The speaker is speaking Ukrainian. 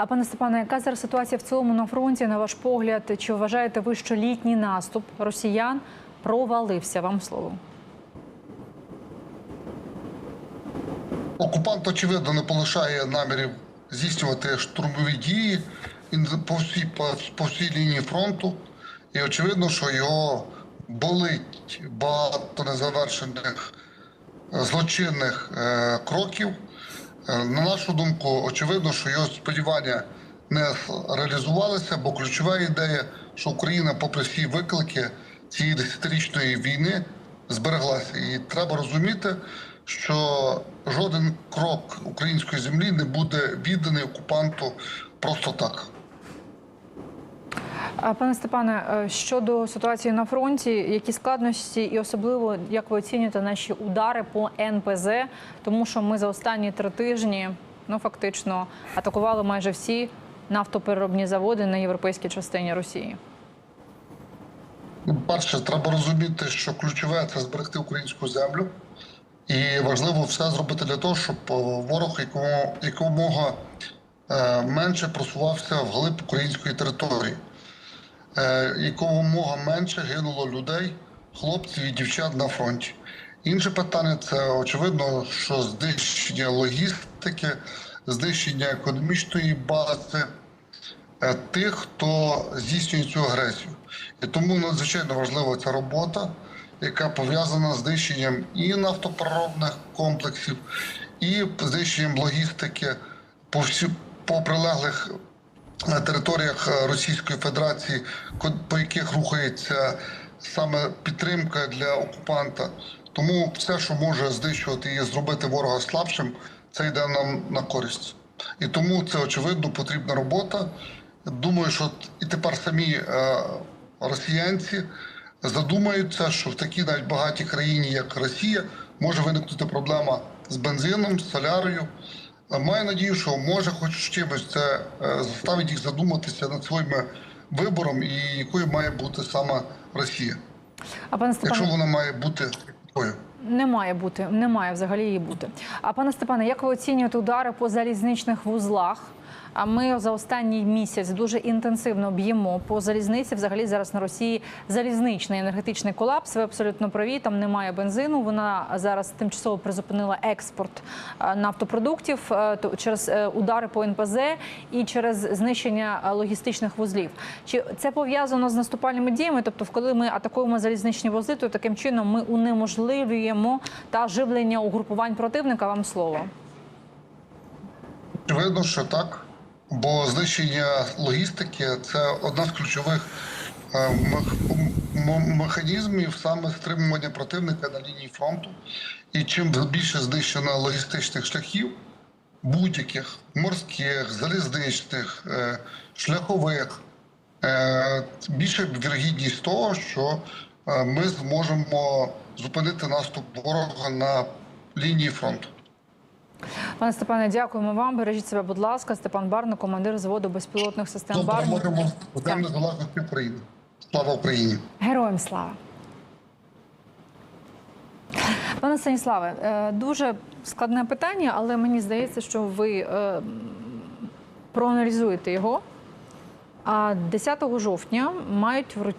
А пане Степане, яка зараз ситуація в цілому на фронті? На ваш погляд, чи вважаєте ви, що літній наступ росіян провалився? Вам слово. Окупант, очевидно, не полишає намірів здійснювати штурмові дії по всій, по, по всій лінії фронту. І очевидно, що його болить багато незавершених е, злочинних е, кроків. Е, на нашу думку, очевидно, що його сподівання не реалізувалися, бо ключова ідея, що Україна, попри всі виклики цієї десятирічної війни, збереглася. І треба розуміти, що жоден крок української землі не буде відданий окупанту просто так. Пане Степане, е, щодо ситуації на фронті, які складності і особливо як ви оцінюєте наші удари по НПЗ, тому що ми за останні три тижні ну фактично атакували майже всі нафтопереробні заводи на європейській частині Росії. Ну, Перше, треба розуміти, що ключове це зберегти українську землю, і важливо все зробити для того, щоб е, ворог якомога е, менше просувався вглиб української території, якомога менше гинуло людей, хлопців і дівчат на фронті. Інше питання це очевидно, що знищення логістики, знищення економічної бази е, тих, хто здійснює цю агресію. І тому надзвичайно важлива ця робота, яка пов'язана з знищенням і нафтопереробних комплексів, і знищенням логістики по всі по прилеглих на територіях е, Російської Федерації, по яких рухається саме підтримка для окупанта. Тому все, що може знищувати і зробити ворога слабшим, це йде нам на користь. І тому це очевидно потрібна робота. Думаю, що і тепер самі е, росіянці задумаються, що в такій навіть багатій країні, як Росія, може виникнути проблема з бензином, з солярою. Маю надію, що може хоч чимось це е, заставить їх задуматися над своїм вибором і якою має бути саме Росія, А пане якщо вона має бути такою. не має бути, не має взагалі її бути. А пане Степане, як ви оцінюєте удари по залізничних вузлах? А ми за останній місяць дуже інтенсивно б'ємо по залізниці. Взагалі зараз на Росії залізничний енергетичний колапс. Ви абсолютно праві. Там немає бензину. Вона зараз тимчасово призупинила експорт е, нафтопродуктів е, через е, удари по НПЗ і через знищення логістичних вузлів. Чи це пов'язано з наступальними діями? Тобто, коли ми атакуємо залізничні вузли, то таким чином ми унеможливлюємо та живлення угрупувань противника. Вам слово. Очевидно, що так, бо знищення логістики це одна з ключових е, механізмів саме стримування противника на лінії фронту. І чим більше знищено логістичних шляхів, будь-яких морських, залізничних, е, шляхових, е, більше вірогідність того, що ми зможемо зупинити наступ ворога на лінії фронту. Пане Степане, дякуємо вам. Бережіть себе, будь ласка. Степан Барно, командир заводу безпілотних систем в День Незалежності України. Слава Україні! Героям слава. Пане Станіславе, е, дуже складне питання, але мені здається, що ви е, проаналізуєте його. А 10 жовтня мають вручати.